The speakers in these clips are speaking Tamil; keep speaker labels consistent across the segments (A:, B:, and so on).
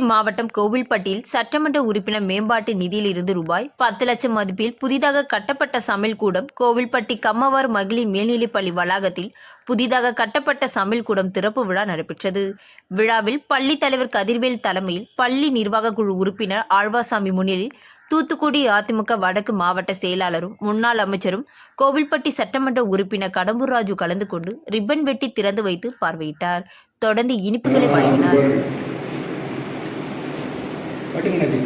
A: மாவட்டம் கோவில்பட்டியில் சட்டமன்ற உறுப்பினர் மேம்பாட்டு நிதியிலிருந்து ரூபாய் பத்து லட்சம் மதிப்பில் புதிதாக கட்டப்பட்ட சமையல் கூடம் கோவில்பட்டி கம்மவார் மகளிர் மேல்நிலைப்பள்ளி வளாகத்தில் புதிதாக கட்டப்பட்ட சமையல் கூடம் திறப்பு விழா நடைபெற்றது. விழாவில் பள்ளி தலைவர் கதிர்வேல் தலைமையில் பள்ளி நிர்வாக குழு உறுப்பினர் ஆழ்வாசாமி முன்னிலையில் தூத்துக்குடி அதிமுக வடக்கு மாவட்ட செயலாளரும் முன்னாள் அமைச்சரும் கோவில்பட்டி சட்டமன்ற உறுப்பினர் கடம்பூர் ராஜு கலந்து கொண்டு ரிப்பன் வெட்டி திறந்து வைத்து பார்வையிட்டார். தொடர்ந்து இனிப்புகளை வழங்கினார்.
B: வட்டுங்கண்ணாச்சி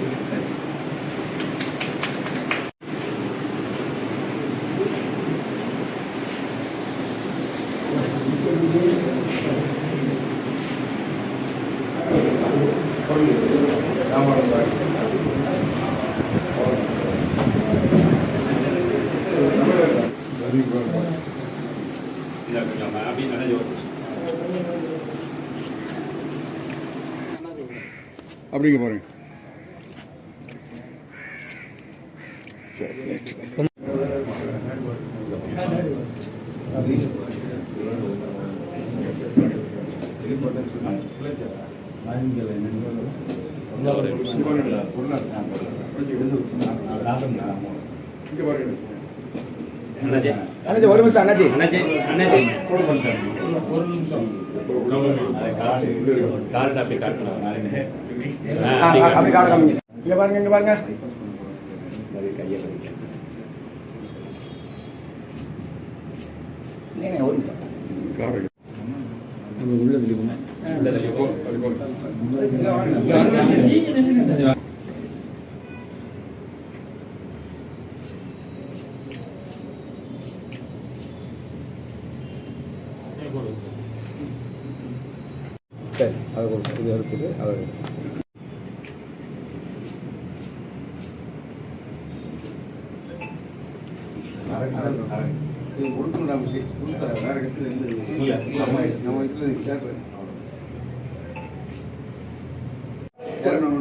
C: அப்படிங்க பாருங்க.
B: அண்ணாச்சி ஒரு நிமிஷம்
D: கார்டு அப்படி
B: அப்படி காமிங்க. இங்க பாருங்க இங்க பாருங்க. நீங்க ஒரு நிமிஷம்
C: காரை
D: உள்ள சொல்லிக்கோங்க
C: அது போல
B: சரி அது இது இருக்குது அது
C: நம்ம